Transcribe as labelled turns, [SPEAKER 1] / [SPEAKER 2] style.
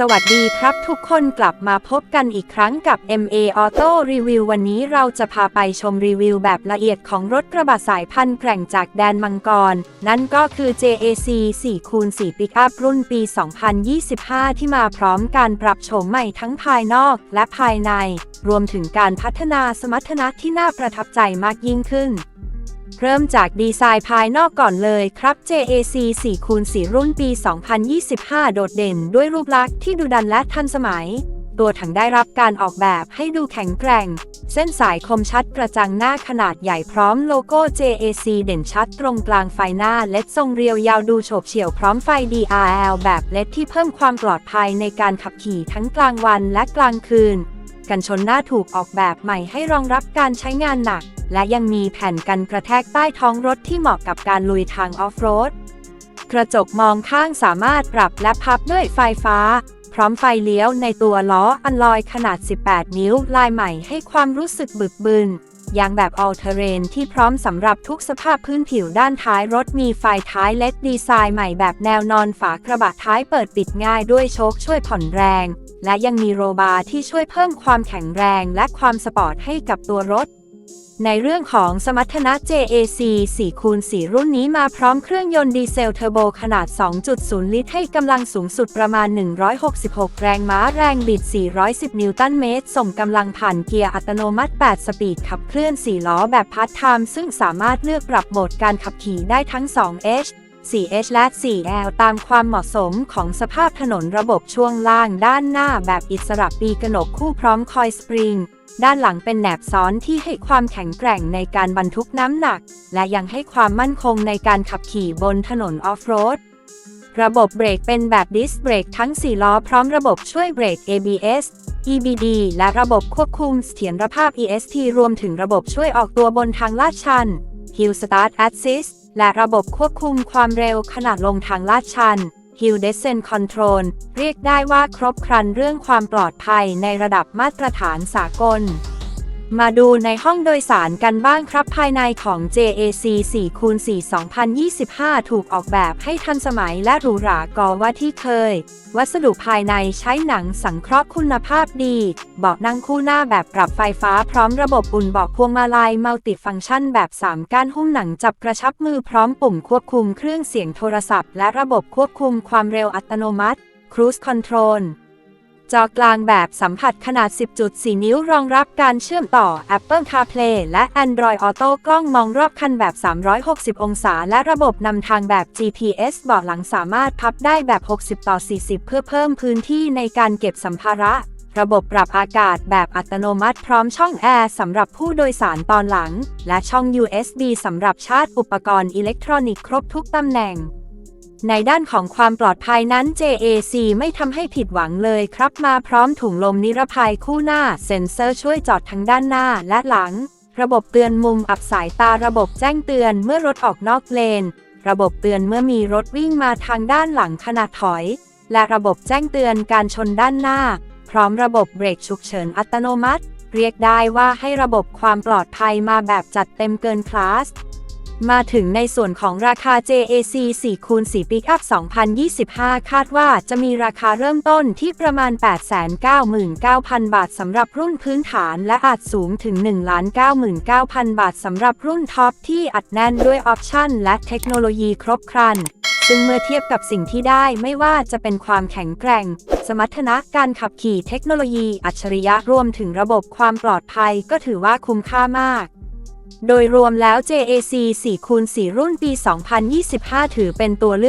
[SPEAKER 1] สวัสดีครับทุกคนกลับมาพบกันอีกครั้งกับ MA Auto Review วันนี้เราจะพาไปชมรีวิวแบบละเอียดของรถกระบะสายพันธุ์แกร่งจากแดนมังกร นั่นก็คือ JAC 4คูณ4 Pickup รุ่นปี 2025 ที่มาพร้อมการปรับโฉมใหม่ทั้งภายนอกและภายใน รวมถึงการพัฒนาสมรรถนะที่น่าประทับใจมากยิ่งขึ้น เริ่มจากดีไซน์ภายนอกก่อนเลยครับ JAC 4คูณ4รุ่นปี 2025 โดดเด่นด้วยรูปลักษณ์ที่ดูดันและทันสมัย ตัวถังได้รับการออกแบบให้ดูแข็งแกร่ง เส้นสายคมชัดกระจังหน้าขนาดใหญ่พร้อมโลโก้ JAC เด่นชัดตรงกลางไฟหน้าเล็ดทรงเรียวยาวดูโฉบเฉี่ยวพร้อมไฟ DRL แบบเล็ดที่เพิ่มความปลอดภัยในการขับขี่ทั้งกลางวันและกลางคืน กันชนหน้าถูกออกแบบใหม่ให้รองรับการใช้งานหนัก และยังมีแผ่นกันกระแทกใต้ท้องรถที่เหมาะกับการลุยทางออฟโรด กระจกมองข้างสามารถปรับและพับด้วยไฟฟ้า พร้อมไฟเลี้ยวในตัวล้ออันลอยขนาด 18 นิ้วลายใหม่ให้ความรู้สึกบึกบึน ยางแบบ all terrain ที่พร้อมสำหรับทุกสภาพพื้นผิวด้านท้ายรถมีไฟท้ายเล็ดดีไซน์ใหม่แบบแนวนอนฝากระบะท้ายเปิดปิดง่ายด้วยโชคช่วยผ่อนแรง และยังมีโรบาร์ที่ช่วยเพิ่มความแข็งแรงและความสปอร์ตให้กับตัวรถ ในเรื่องของสมรรถนะ JAC 4คูณ4รุ่นนี้มาพร้อมเครื่องยนต์ดีเซลเทอร์โบขนาด 2.0 ลิตร ให้กำลังสูงสุดประมาณ 166 แรงม้าแรงบิด 410 นิวตันเมตร ส่งกำลังผ่านเกียร์อัตโนมัติ 8 สปีด ขับเคลื่อน 4 ล้อแบบพาร์ทไทม์ซึ่งสามารถเลือกปรับโหมดการขับขี่ได้ทั้ง 2H 4H และ 4L ตามความเหมาะสมของสภาพถนนระบบช่วงล่างด้านหน้าแบบอิสระปีกระหนกคู่พร้อมคอยสปริง ด้านหลังเป็นแหนบซ้อนที่ให้ความแข็งแกร่งในการบรรทุกน้ำหนัก และยังให้ความมั่นคงในการขับขี่บนถนนออฟโรดระบบเบรกเป็นแบบดิสเบรกทั้ง 4 ล้อพร้อมระบบช่วยเบรก ABS EBD และระบบควบคุมเสถียรภาพ EST รวมถึงระบบช่วยออกตัวบนทางลาดชัน Hill Start Assist และระบบควบคุมความเร็วขนาดลงทางลาดชัน Hill Descent Control เรียกได้ว่าครบครันเรื่องความปลอดภัยในระดับมาตรฐานสากล มาดูในห้องโดยสารกันบ้างครับภายในของ JAC 4คูณ4 2025 ถูกออกแบบให้ทันสมัยและหรูหรากว่าที่เคย วัสดุภายในใช้หนังสังเคราะห์คุณภาพดีเบาะนั่งคู่หน้าแบบปรับไฟฟ้าพร้อมระบบอุ่นเบาะพวงมาลัยมัลติฟังก์ชันแบบ 3ก้านหุ้มหนังจับกระชับมือพร้อมปุ่มควบคุมเครื่องเสียงโทรศัพท์ และระบบควบคุมความเร็วอัตโนมัติ Cruise Control จอกลางแบบสัมผัสขนาด 10.4 นิ้วรองรับการเชื่อมต่อ Apple CarPlay และ Android Auto กล้องมองรอบคันแบบ 360 องศา และระบบนำทางแบบ GPS เบาะหลังสามารถพับได้แบบ 60 ต่อ 40 เพื่อเพิ่มพื้นที่ในการเก็บสัมภาระ ระบบปรับอากาศแบบอัตโนมัติพร้อมช่องแอร์สำหรับผู้โดยสารตอนหลัง และช่อง USB สำหรับชาร์จอุปกรณ์อิเล็กทรอนิกส์ครบทุกตำแหน่ง ในด้านของความปลอดภัยนั้น JAC ไม่ทำให้ผิดหวังเลยครับมาพร้อมถุงลมนิรภัยคู่หน้า เซ็นเซอร์ช่วยจอดทั้งด้านหน้าและหลัง ระบบเตือนมุมอับสายตาระบบแจ้งเตือนเมื่อรถออกนอกเลน ระบบเตือนเมื่อมีรถวิ่งมาทางด้านหลังขณะถอย และระบบแจ้งเตือนการชนด้านหน้า พร้อมระบบเบรกฉุกเฉินอัตโนมัติ เรียกได้ว่าให้ระบบความปลอดภัยมาแบบจัดเต็มเกินคลาส มาถึงในส่วนของราคา JAC 4คูณ4 Pickup 2025 คาดว่าจะมีราคาเริ่มต้นที่ประมาณ 899,000 บาทสำหรับรุ่นพื้นฐาน และอาจสูงถึง 1,99,000 บาทสำหรับรุ่นท็อปที่อัดแน่นด้วยออปชั่น และเทคโนโลยีครบครันซึ่งเมื่อเทียบกับสิ่งที่ได้ไม่ว่าจะเป็นความแข็งแกร่ง สมรรถนะการขับขี่เทคโนโลยีอัจฉริยะรวมถึงระบบความปลอดภัยก็ถือว่าคุ้มค่ามาก โดยรวมแล้ว JAC 4คูณ4รุ่นปี 2025 ถือเป็นตัวเลือก